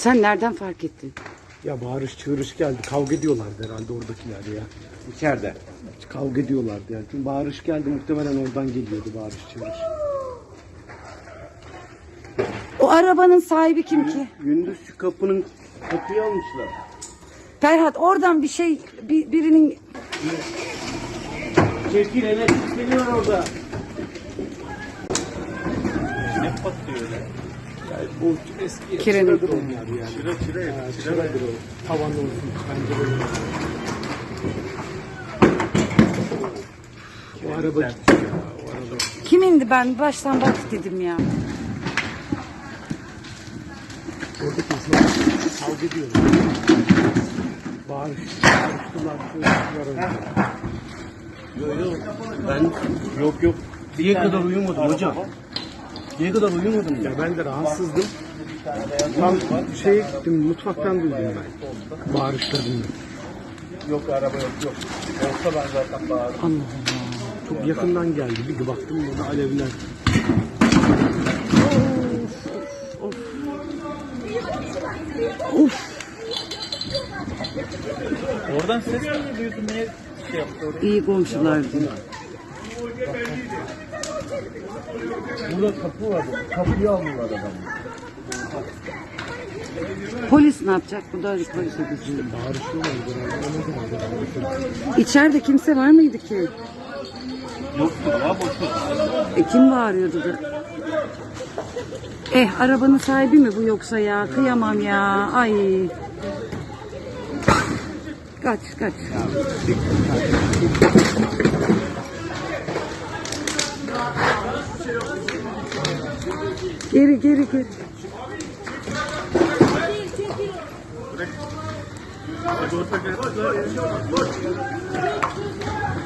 Sen nereden fark ettin? Ya bağırış çığırış geldi. Kavga ediyorlardı herhalde oradakiler ya. İçeride. Kavga ediyorlardı yani. Çünkü bağırış geldi muhtemelen oradan geliyordu bağırış çığırış. O arabanın sahibi kim ki? Gündüz şu kapının kapıyı almışlar. Ferhat oradan bir şey bir, birinin Çekil elektrik geliyor orada. Ne patlıyor öyle? Yani bu eski Kiremit. çıradır onlar yani. Çıra çıra Ha, çıra. çıradır o. Tavan olsun, pencere olsun. O araba gitti ya. O araba. kimindi ben baştan bak dedim ya. Oradaki insanlar kavga ediyorlar. Bağırış, bağırıştılar, orada. Yok yok. Ben Yok yok. diye kadar uyumadım hocam. Diye kadar uyumadım ya. Ben de rahatsızdım. Tam şeye gittim, mutfaktan duydum ben. Bağırışlarını. Yok araba yok yok. Olsa ben zaten bağırırım. Allah Allah. Çok yakından geldi. Bir baktım burada alevler. Oradan ses mi duyuyorsun? Niye şey yaptı oraya? İyi komşulardı. Burada kapı vardı. Kapıyı aldılar adamı. Polis ne yapacak? Bu da. Ona da İçeride kimse var mıydı ki? Yoktur ya boşver. E kim bağırıyordu da? Eh arabanın sahibi mi bu yoksa ya? Kıyamam ya. Ay. Kaç kaç. Geri geri geri.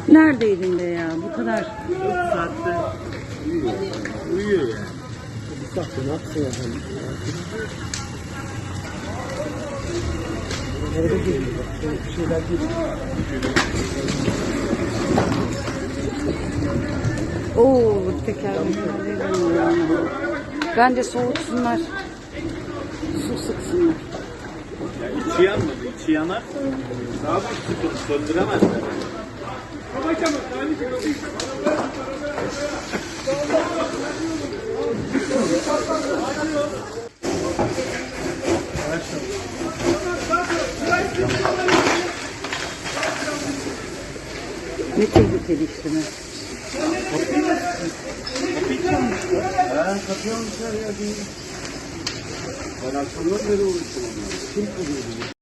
Neredeydin be ya? Bu kadar. Saatte Uyuyor yani. Bir dakika ne yapsın efendim? Orada geliyor Bir şeyler geliyor. Oo tekerlekler. Bence soğutsunlar. Su sıksınlar. içi yanmadı. içi yanar. Daha büyük sıkıntı söndüremezler. Ne tehlikeli işte mi? Ha kapıyı